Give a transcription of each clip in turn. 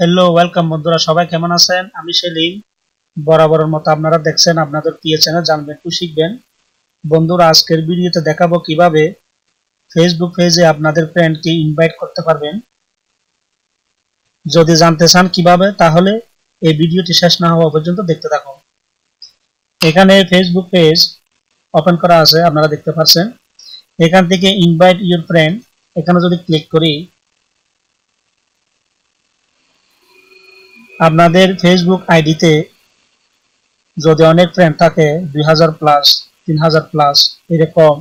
Hello welcome বন্ধুরা, সবাই কেমন আছেন? আমি সেলিম। বরাবরের মতো আপনারা দেখছেন আপনাদের প্রিয় চ্যানেল জানবেন একটু শিখবেন। বন্ধুরা, আজকের ভিডিওতে দেখাবো কীভাবে ফেসবুক পেজে আপনাদের ফ্রেন্ডকে ইনভাইট করতে পারবেন। যদি জানতে চান কীভাবে, তাহলে এই ভিডিওটি শেষ না হওয়া পর্যন্ত দেখতে থাকুন। এখানে ফেসবুক পেজ ওপেন করা আছে, আপনারা দেখতে পাচ্ছেন এখান থেকে ইনভাইট ইউর ফ্রেন্ড এখানে যদি ক্লিক করি আপনাদের ফেসবুক আইডিতে যদি অনেক ফ্রেন্ড থাকে, দুই হাজার প্লাস তিন হাজার প্লাস এরকম,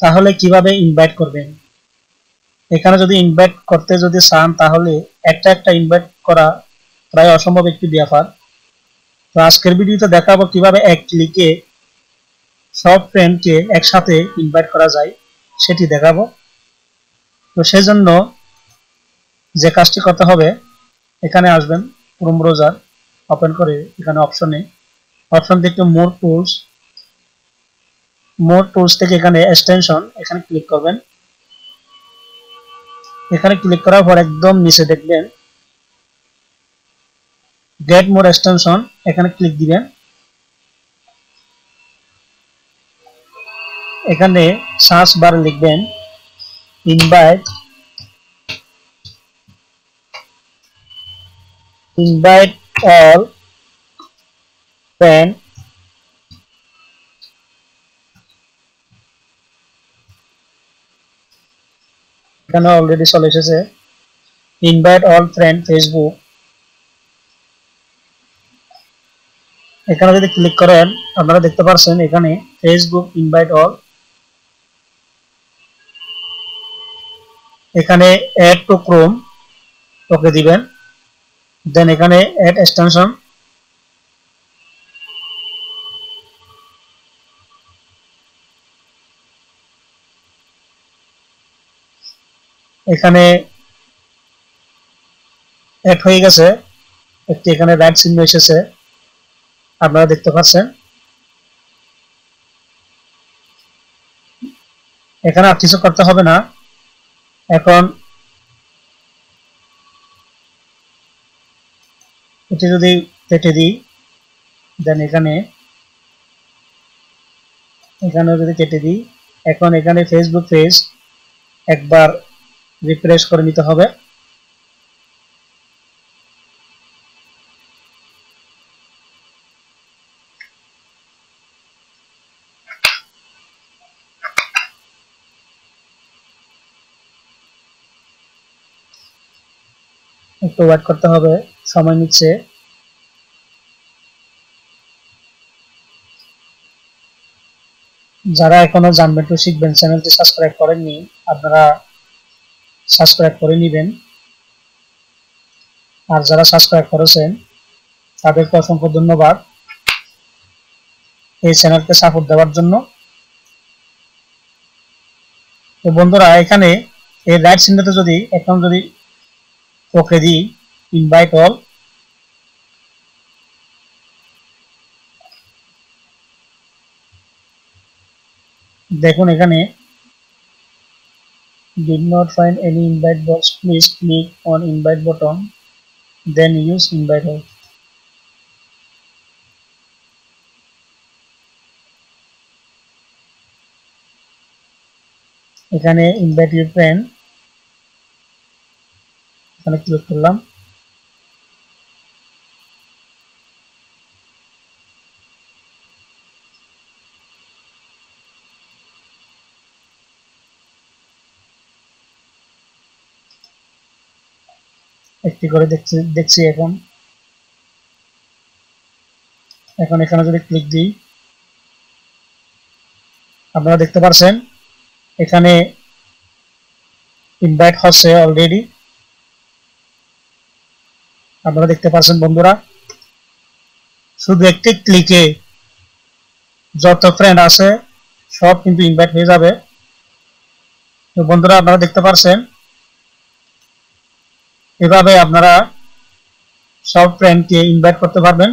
তাহলে কীভাবে ইনভাইট করবেন? এখানে যদি ইনভাইট করতে যদি চান, তাহলে একটা একটা ইনভাইট করা প্রায় অসম্ভব একটি ব্যাপার। তো আজকের ভিডিওতে দেখাবো কীভাবে এক ক্লিকে সব ফ্রেন্ডকে একসাথে ইনভাইট করা যায়, সেটি দেখাবো। তো সেজন্য যে কাজটি করতে হবে এখানে আসবেন ক্রোম ব্রাউজার ওপেন করে এখানে অপশনে অপশন থেকে মোর টুলস মোর টুলস থেকে এখানে এক্সটেনশন এখানে ক্লিক করবেন। এখানে ক্লিক করার পর একদম নিচে দেখবেন গেট মোর এক্সটেনশন এখানে ক্লিক দিবেন। এখানে সার্চ বার লিখবেন ইনভাইট invite all friend এখানে অলরেডি চলে এসেছে। ইনভাইট অল ফ্রেন্ড ফেসবুক এখানে যদি ক্লিক করেন, আপনারা দেখতে পাচ্ছেন এখানে ফেসবুক ইনভাইট অল এখানে অ্যাড টু ক্রোম ওকে দিবেন। দেন এখানে অ্যাড এক্সটেনশন এখানে অ্যাড হয়ে গেছে। একটি এখানে রাইট চিহ্ন এসেছে। আপনারা দেখতে পাচ্ছেন। এখানে আর কিছু করতে হবে না। এখন এটি যদি কেটে দিই, দেন এখানে, এখানেও যদি কেটে দিই, এখন এখানে ফেসবুক পেজ একবার রিফ্রেশ করে নিতে হবে। একটু ওয়েট করতে হবে। সময় নিচ্ছে। যারা এখনও জানবেন তো শিখবেন, চ্যানেলটি সাবস্ক্রাইব করেননি, আপনারা সাবস্ক্রাইব করে নেবেন। আর যারা সাবস্ক্রাইব করেছেন, তাদেরকে অসংখ্য ধন্যবাদ এই চ্যানেলকে সাপোর্ট দেওয়ার জন্য। তো বন্ধুরা, এখানে এই রাইট সিনটাতে যদি এখন যদি ওকে দিই ইনভাইট অল দেখুন এখানে did not find any invite box please click on invite button then use invite all এখানে ইনভাইট ইউর ফ্রেন্ড এখানে ক্লিক করলাম একটি করে দেখছি দেখছি এখন। এখন এখানে যদি ক্লিক দিই, আপনারা দেখতে পাচ্ছেন এখানে ইনভাইট হচ্ছে অলরেডি আপনারা দেখতে পাচ্ছেন বন্ধুরা, শুধু একটি ক্লিকে যত ফ্রেন্ড আছে, সব কিন্তু ইনভাইট হয়ে যাবে। তো বন্ধুরা, আপনারা দেখতে পাচ্ছেন এভাবে আপনারা সব ফ্রেন্ডকে ইনভাইট করতে পারবেন।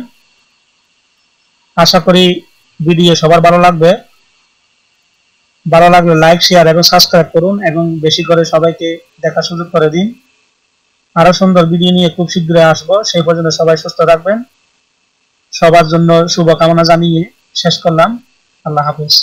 আশা করি ভিডিও সবার ভালো লাগবে। ভালো লাগলে লাইক শেয়ার এবং সাবস্ক্রাইব করুন এবং বেশি করে সবাইকে দেখার সুযোগ করে দিন। আরও সুন্দর ভিডিও নিয়ে খুব শীঘ্রই আসব। সেই পর্যন্ত সবাই সুস্থ থাকবেন। সবার জন্য শুভকামনা জানিয়ে শেষ করলাম। আল্লাহ হাফিজ।